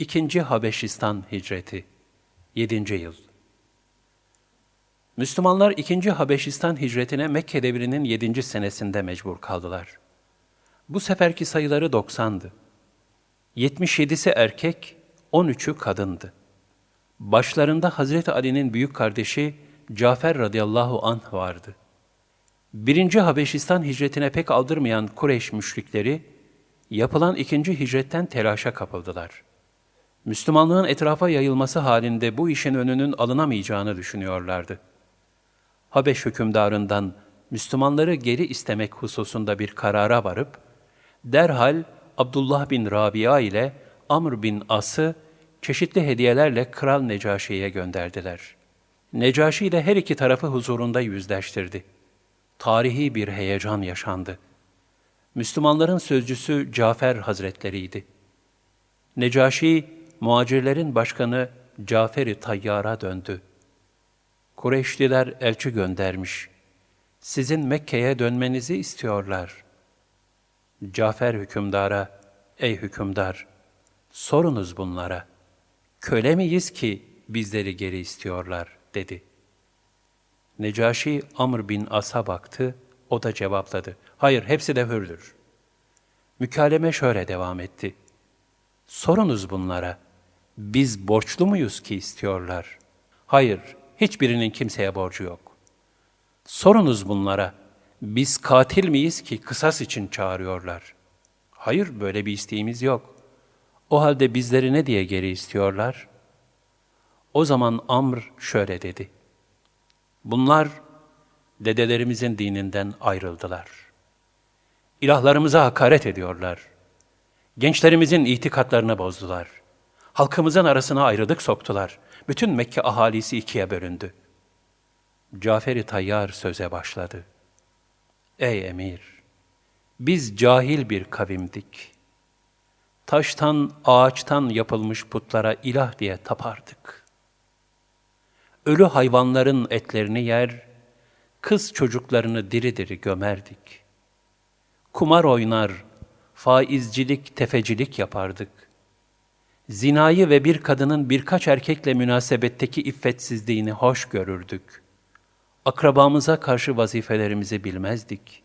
İkinci Habeşistan Hicreti 7. Yıl Müslümanlar 2. Habeşistan hicretine Mekke devrinin 7. senesinde mecbur kaldılar. Bu seferki sayıları 90'dı. 77'si erkek, 13'ü kadındı. Başlarında Hazreti Ali'nin büyük kardeşi Cafer radıyallahu anh vardı. Birinci Habeşistan hicretine pek aldırmayan Kureyş müşrikleri, yapılan ikinci hicretten telaşa kapıldılar. Müslümanlığın etrafa yayılması halinde bu işin önünün alınamayacağını düşünüyorlardı. Habeş hükümdarından Müslümanları geri istemek hususunda bir karara varıp, derhal Abdullah bin Rabia ile Amr bin As'ı çeşitli hediyelerle Kral Necaşi'ye gönderdiler. Necaşi ile her iki tarafı huzurunda yüzleştirdi. Tarihi bir heyecan yaşandı. Müslümanların sözcüsü Cafer Hazretleriydi. Necaşi, muacirlerin başkanı Cafer-i Tayyar'a döndü. Kureyşliler elçi göndermiş. Sizin Mekke'ye dönmenizi istiyorlar. Cafer hükümdara, ey hükümdar, sorunuz bunlara. Köle miyiz ki bizleri geri istiyorlar, dedi. Necaşi Amr bin As'a baktı, o da cevapladı. Hayır, hepsi de hürdür. Mükaleme şöyle devam etti. Sorunuz bunlara. Biz borçlu muyuz ki istiyorlar? Hayır, hiçbirinin kimseye borcu yok. Sorunuz bunlara. Biz katil miyiz ki kısas için çağırıyorlar? Hayır, böyle bir isteğimiz yok. O halde bizleri ne diye geri istiyorlar? O zaman Amr şöyle dedi. Bunlar dedelerimizin dininden ayrıldılar. İlahlarımıza hakaret ediyorlar. Gençlerimizin itikatlarını bozdular. Halkımızın arasına ayrılık soktular. Bütün Mekke ahalisi ikiye bölündü. Cafer-i Tayyar söze başladı. Ey emir! Biz cahil bir kavimdik. Taştan, ağaçtan yapılmış putlara ilah diye tapardık. Ölü hayvanların etlerini yer, kız çocuklarını diri diri gömerdik. Kumar oynar, faizcilik, tefecilik yapardık. Zinayı ve bir kadının birkaç erkekle münasebetteki iffetsizliğini hoş görürdük. Akrabamıza karşı vazifelerimizi bilmezdik.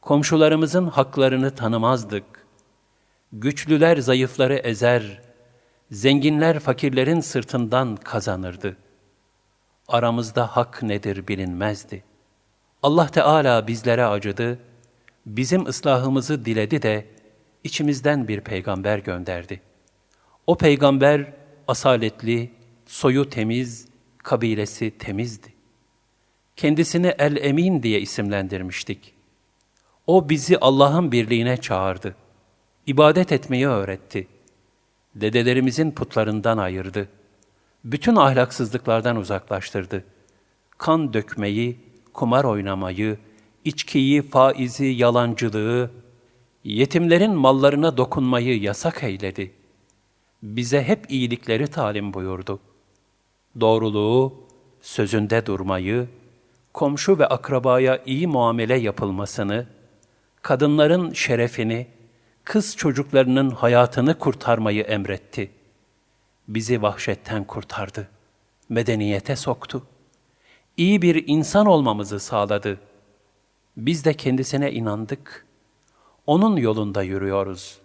Komşularımızın haklarını tanımazdık. Güçlüler zayıfları ezer, zenginler fakirlerin sırtından kazanırdı. Aramızda hak nedir bilinmezdi. Allah Teala bizlere acıdı, bizim ıslahımızı diledi de içimizden bir peygamber gönderdi. O peygamber asaletli, soyu temiz, kabilesi temizdi. Kendisini El-Emin diye isimlendirmiştik. O bizi Allah'ın birliğine çağırdı. İbadet etmeyi öğretti. Dedelerimizin putlarından ayırdı. Bütün ahlaksızlıklardan uzaklaştırdı. Kan dökmeyi, kumar oynamayı, içkiyi, faizi, yalancılığı, yetimlerin mallarına dokunmayı yasak eyledi. Bize hep iyilikleri talim buyurdu. Doğruluğu, sözünde durmayı, komşu ve akrabaya iyi muamele yapılmasını, kadınların şerefini, kız çocuklarının hayatını kurtarmayı emretti. Bizi vahşetten kurtardı, medeniyete soktu. İyi bir insan olmamızı sağladı. Biz de kendisine inandık. Onun yolunda yürüyoruz.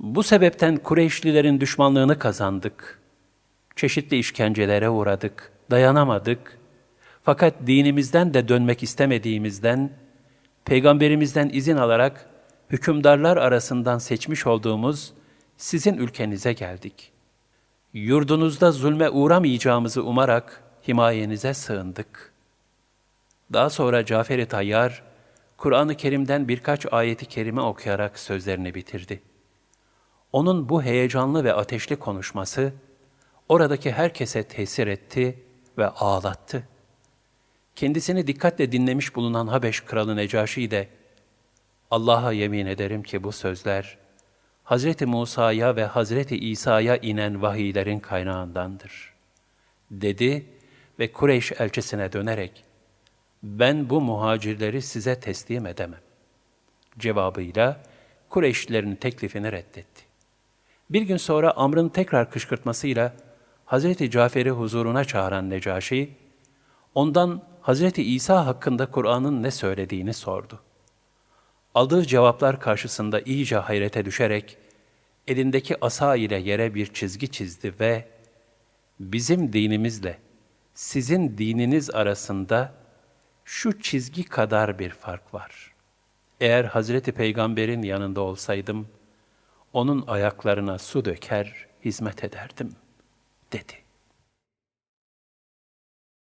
Bu sebepten Kureyşlilerin düşmanlığını kazandık. Çeşitli işkencelere uğradık, dayanamadık. Fakat dinimizden de dönmek istemediğimizden, Peygamberimizden izin alarak hükümdarlar arasından seçmiş olduğumuz sizin ülkenize geldik. Yurdunuzda zulme uğramayacağımızı umarak himayenize sığındık. Daha sonra Cafer-i Tayyar, Kur'an-ı Kerim'den birkaç ayeti kerime okuyarak sözlerini bitirdi. Onun bu heyecanlı ve ateşli konuşması, oradaki herkese tesir etti ve ağlattı. Kendisini dikkatle dinlemiş bulunan Habeş kralı Necaşi de, Allah'a yemin ederim ki bu sözler, Hazreti Musa'ya ve Hazreti İsa'ya inen vahiylerin kaynağındandır. Dedi ve Kureyş elçisine dönerek, ben bu muhacirleri size teslim edemem. Cevabıyla Kureyşlilerin teklifini reddetti. Bir gün sonra Amr'ın tekrar kışkırtmasıyla Hazreti Cafer'i huzuruna çağıran Necaşi, ondan Hazreti İsa hakkında Kur'an'ın ne söylediğini sordu. Aldığı cevaplar karşısında iyice hayrete düşerek, elindeki asa ile yere bir çizgi çizdi ve bizim dinimizle sizin dininiz arasında şu çizgi kadar bir fark var. Eğer Hazreti Peygamber'in yanında olsaydım, onun ayaklarına su döker, hizmet ederdim, dedi.